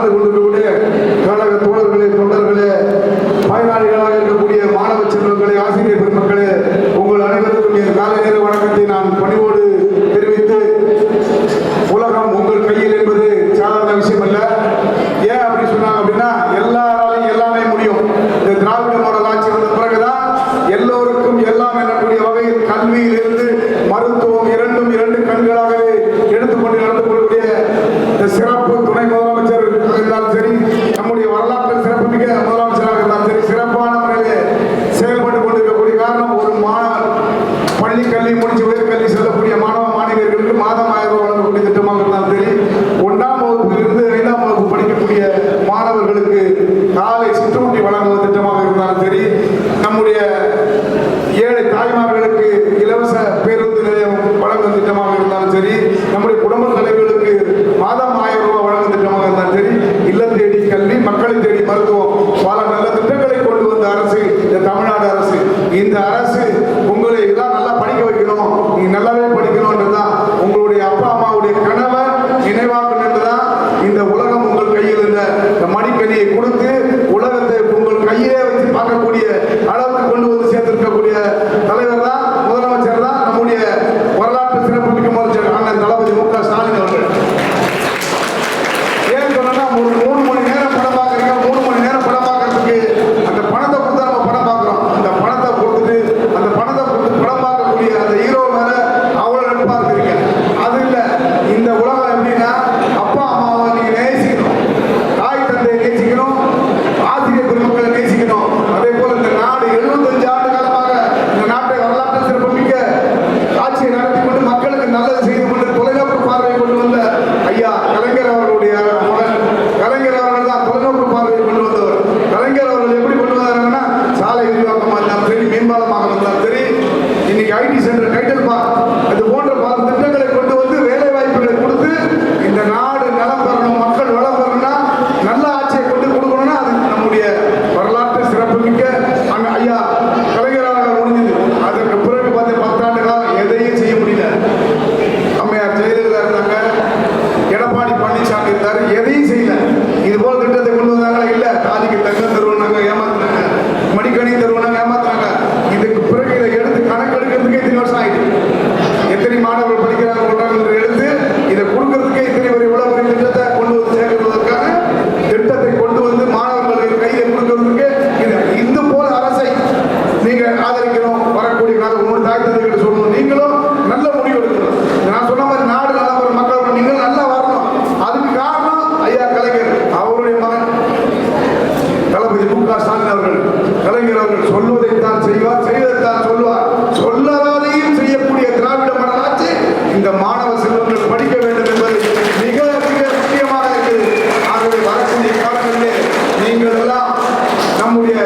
கலந்து கொண்டிருக்கக்கூடிய கழக தோழர்களே தொண்டர்களே பயனாளிகளாக இருக்கக்கூடிய மாணவ செல்வங்களே ஆசிரியர் பெருமக்களே உங்கள் அனைவருக்கும் என் காலை நேர வணக்கத்தை நான் பணிவோடு தெரிவித்து உலகம் உங்கள் கையில் என்பது சாதாரண விஷயம் அல்ல ஏன் அப்படி சொன்னாங்க அப்படின்னா எல்லாராலையும் எல்லாமே முடியும். இந்த திராவிட மாடல் ஆட்சி வந்த பிறகுதான் எல்லோருக்கும் எல்லாம் எனக்கூடிய வகையில் கல்வியிலிருந்து மருத்துவம் இரண்டும் இரண்டு கண்களாக mantener நாங்கள் உங்களோட தாக்கத்தை சொல்லணும். நீங்களும் நல்ல முடிவு எடுக்கணும். நான் சொன்ன மாதிரி நாடு நல்லா வரும் மக்கள் நீங்களும் நல்லா வரணும். அதுக்கு காரணம் ஐயா கலைஞர் அவருடைய மகன். தளபதி மு க ஸ்டாலின் அவர்கள். கலைஞர் அவர்கள் சொல்வதைத்தான் செய்வார் செய்வதைத்தான் சொல்வார் சொல்லாதையும் செய்யக்கூடிய திராவிட மனதாட்சி இந்த மாணவ செல்வங்கள் படிக்க வேண்டும் என்பது மிக மிக முக்கியமாக இருக்குது. ஆகவே வரக்கூடிய காலங்களிலே நீங்கள் எல்லாம் நம்முடைய